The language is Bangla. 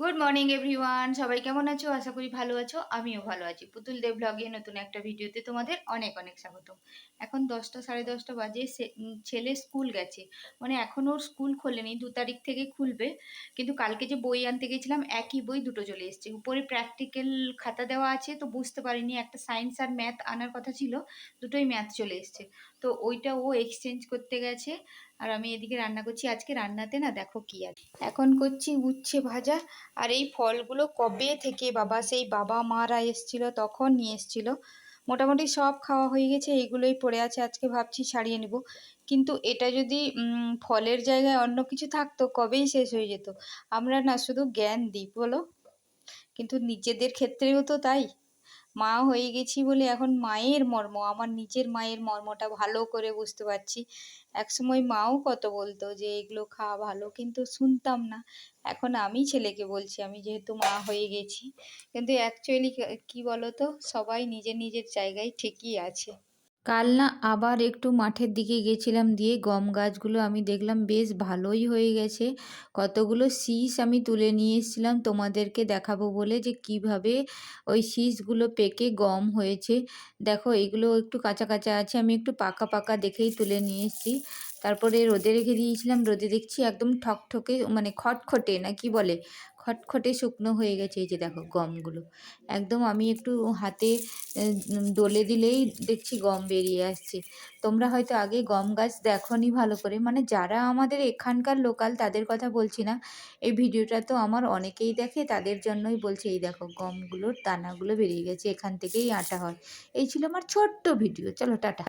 গুড মর্নিং এভরিওয়ান সবাই কেমন আছো? আশা করি ভালো আছো। আমিও ভালো আছি। পুতুল দেব ব্লগে নতুন একটা ভিডিওতে তোমাদের অনেক অনেক স্বাগত এখন দশটা, সাড়ে দশটা বাজে। ছেলে স্কুল গেছে। মানে এখন ওর স্কুল খোলেনি। দু তারিখ থেকে খুলবে। কিন্তু কালকে যে বই আনতে গেছিলাম, একই বই দুটো চলে এসেছে। উপরে প্র্যাকটিক্যাল খাতা দেওয়া আছে, তো বুঝতে পারিনি। একটা সায়েন্স আর ম্যাথ আনার কথা ছিল। দুটোই ম্যাথ চলে এসেছে। তো ওইটা ও এক্সচেঞ্জ করতে গেছে। আর আমি এদিকে রান্না করছি। আজকে রান্নাতে না দেখো কি আছে। এখন করছি উচ্ছে ভাজা আর এই ফলগুলো কবে থেকে বাবা, সেই বাবা মারা এসছিল, তখন নিয়ে এসছিল। মোটামুটি সব খাওয়া হয়ে গেছে, এইগুলোই পড়ে আছে, আজকে ভাবছি ছাড়িয়ে নেব। কিন্তু এটা যদি ফলের জায়গায় অন্য কিছু থাকতো, কবেই শেষ হয়ে যেত? আমরা না শুধু জ্ঞান দিই, বলো? কিন্তু নিজেদের ক্ষেত্রেও তো তাই। মা হয়ে গেছি বলে এখন মায়ের মর্ম, আমার নিজের মায়ের মর্মটা ভালো করে বুঝতে পারছি। একসময় মাও কত বলতো যে, এগুলো খাওয়া ভালো। কিন্তু শুনতাম না। এখন আমি ছেলেকে বলছি, আমি যেহেতু মা হয়ে গেছি। কিন্তু অ্যাকচুয়ালি কি বলতো? সবাই নিজের নিজের জায়গায় ঠিকই আছে। কাল না আবার একটু মাঠের দিকে গেছিলাম দিয়ে গম গাছগুলো আমি দেখলাম বেশ ভালোই হয়ে গেছে। কতগুলো শীষ আমি তুলে নিয়ে এসেছিলাম তোমাদেরকে দেখাবো বলে যে কীভাবে ওই শীষগুলো পেকে গম হয়েছে। দেখো এগুলো একটু কাঁচা কাঁচা আছে, আমি একটু পাকা পাকা দেখেই তুলে নিয়ে এসেছি। তারপরে রোদে রেখে দিয়েছিলাম, রোদে দেখছি একদম ঠকঠকে মানে খটখটে না কি বলে? খটখটে শুকনো হয়ে গেছে এই যে দেখো গমগুলো। একদম আমি একটু হাতে ডলে দিলেই দেখছি গম বেরিয়ে আসছে। তোমরা হয়তো আগে গম গাছ দেখোনি ভালো করে। মানে যারা আমাদের এখানকার লোকাল তাদের কথা বলছি না। এই ভিডিওটা তো আমার অনেকেই দেখে, তাদের জন্যই বলছি, এই দেখো গমগুলোর দানাগুলো বেরিয়ে গেছে, এখান থেকেই আটা হয়। এই ছিল আমার ছোট্ট ভিডিও। চলো, টাটা।